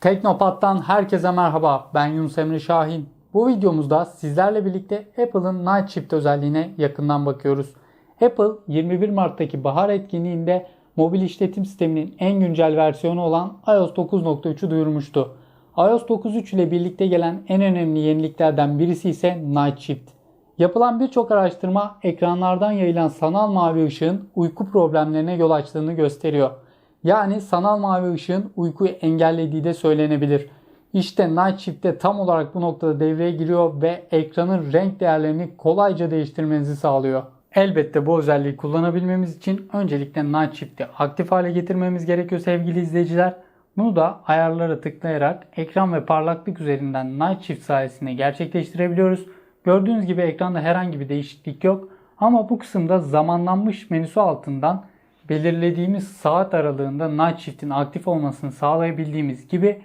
Teknopat'tan herkese merhaba. Ben Yunus Emre Şahin. Bu videomuzda sizlerle birlikte Apple'ın Night Shift özelliğine yakından bakıyoruz. Apple 21 Mart'taki bahar etkinliğinde mobil işletim sisteminin en güncel versiyonu olan iOS 9.3'ü duyurmuştu. iOS 9.3 ile birlikte gelen en önemli yeniliklerden birisi ise Night Shift. Yapılan birçok araştırma ekranlardan yayılan sanal mavi ışığın uyku problemlerine yol açtığını gösteriyor. Yani sanal mavi ışığın uykuyu engellediği de söylenebilir. İşte Night Shift de tam olarak bu noktada devreye giriyor ve ekranın renk değerlerini kolayca değiştirmenizi sağlıyor. Elbette bu özelliği kullanabilmemiz için öncelikle Night Shift'i aktif hale getirmemiz gerekiyor sevgili izleyiciler. Bunu da ayarlara tıklayarak ekran ve parlaklık üzerinden Night Shift sayesinde gerçekleştirebiliyoruz. Gördüğünüz gibi ekranda herhangi bir değişiklik yok. Ama bu kısımda zamanlanmış menüsü altından belirlediğimiz saat aralığında Night Shift'in aktif olmasını sağlayabildiğimiz gibi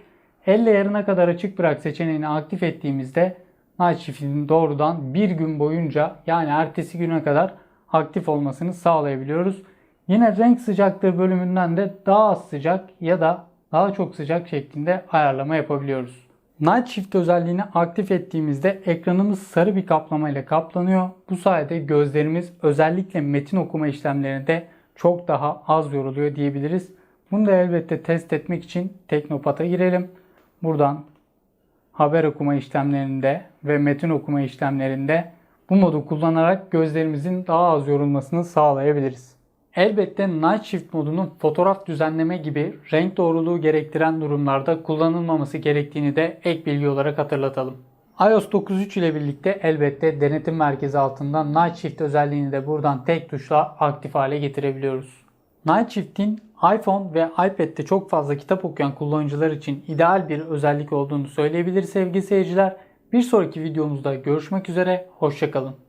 elle yarına kadar açık bırak seçeneğini aktif ettiğimizde Night Shift'in doğrudan bir gün boyunca yani ertesi güne kadar aktif olmasını sağlayabiliyoruz. Yine renk sıcaklığı bölümünden de daha az sıcak ya da daha çok sıcak şeklinde ayarlama yapabiliyoruz. Night Shift özelliğini aktif ettiğimizde ekranımız sarı bir kaplama ile kaplanıyor. Bu sayede gözlerimiz özellikle metin okuma işlemlerinde çok daha az yoruluyor diyebiliriz. Bunu da elbette test etmek için Teknopat'a girelim. Buradan haber okuma işlemlerinde ve metin okuma işlemlerinde bu modu kullanarak gözlerimizin daha az yorulmasını sağlayabiliriz. Elbette Night Shift modunun fotoğraf düzenleme gibi renk doğruluğu gerektiren durumlarda kullanılmaması gerektiğini de ek bilgi olarak hatırlatalım. iOS 9.3 ile birlikte elbette denetim merkezi altından Night Shift özelliğini de buradan tek tuşla aktif hale getirebiliyoruz. Night Shift'in iPhone ve iPad'de çok fazla kitap okuyan kullanıcılar için ideal bir özellik olduğunu söyleyebiliriz sevgili seyirciler. Bir sonraki videomuzda görüşmek üzere, hoşçakalın.